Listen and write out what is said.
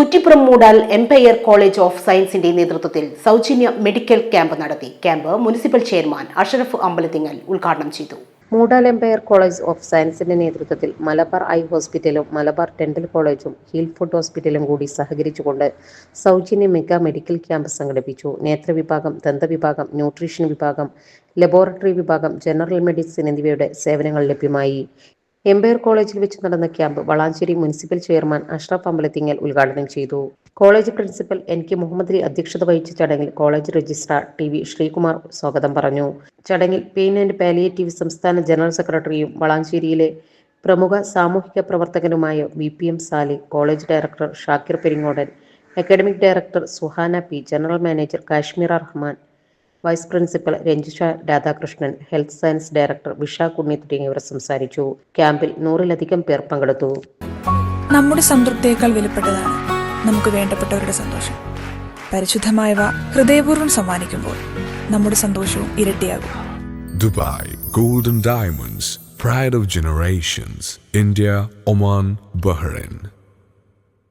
Kuttippuram Moodal Empire college of സയൻസിന്റെ നേതൃത്വത്തിൽ സൗജന്യ മെഡിക്കൽ ക്യാമ്പ് നടത്തി. Camp municipal chairman Ashraf Ambalathingal ഉദ്ഘാടനം ചെയ്തു. മൂടാൽ എംപയർ കോളേജ് ഓഫ് സയൻസിന്റെ നേതൃത്വത്തിൽ മലബാർ ഐ ഹോസ്പിറ്റലും മലബാർ ഡെന്റൽ കോളേജും ഹീൽ ഫുഡ് ഹോസ്പിറ്റലും കൂടി സഹകരിച്ചുകൊണ്ട് സൗജന്യ മെഗാ മെഡിക്കൽ ക്യാമ്പ് സംഘടിപ്പിച്ചു. നേത്രവിഭാഗം ദന്തവിഭാഗം ന്യൂട്രീഷൻ വിഭാഗം ലബോറട്ടറി വിഭാഗം ജനറൽ മെഡിസിൻ എന്നിവയുടെ സേവനങ്ങൾ ലഭ്യമായി. എംപയർ കോളേജിൽ വെച്ച് നടന്ന camp Valanchery municipal chairman Ashraf Ambalathingal ഉദ്ഘാടനം ചെയ്തു. College principal N K Muhammad Ali അധ്യക്ഷത വഹിച്ച ചടങ്ങിൽ college registrar T V Sreekumar സ്വാഗതം പറഞ്ഞു. ചടങ്ങിൽ പെയിൻ ആൻഡ് പാലിയേറ്റീവ് സംസ്ഥാന ജനറൽ സെക്രട്ടറിയും വളാഞ്ചേരിയിലെ പ്രമുഖ സാമൂഹിക പ്രവർത്തകനുമായ V P M Sali college director Shakir Peringodan academic director Suhana P general manager Kashmir Rahman vice principal Ranjisha Radhakrishnan health science director വിഷ കുണ്ണി തുടങ്ങിയവർ സംസാരിച്ചു. ക്യാമ്പിൽ നൂറിലധികം പേർ പങ്കെടുത്തു. നമ്മുടെ സംതൃപ്തിയേക്കാൾ വിലപ്പെട്ടതാണ് നമുക്ക് വേണ്ടപ്പെട്ടവരുടെ സന്തോഷം. പരിശുദ്ധമായവ ഹൃദയപൂർവം സമ്മാനിക്കുമ്പോൾ നമ്മുടെ സന്തോഷവും ഇരട്ടിയാകും. Dubai golden diamonds pride of generations India Oman Bahrain.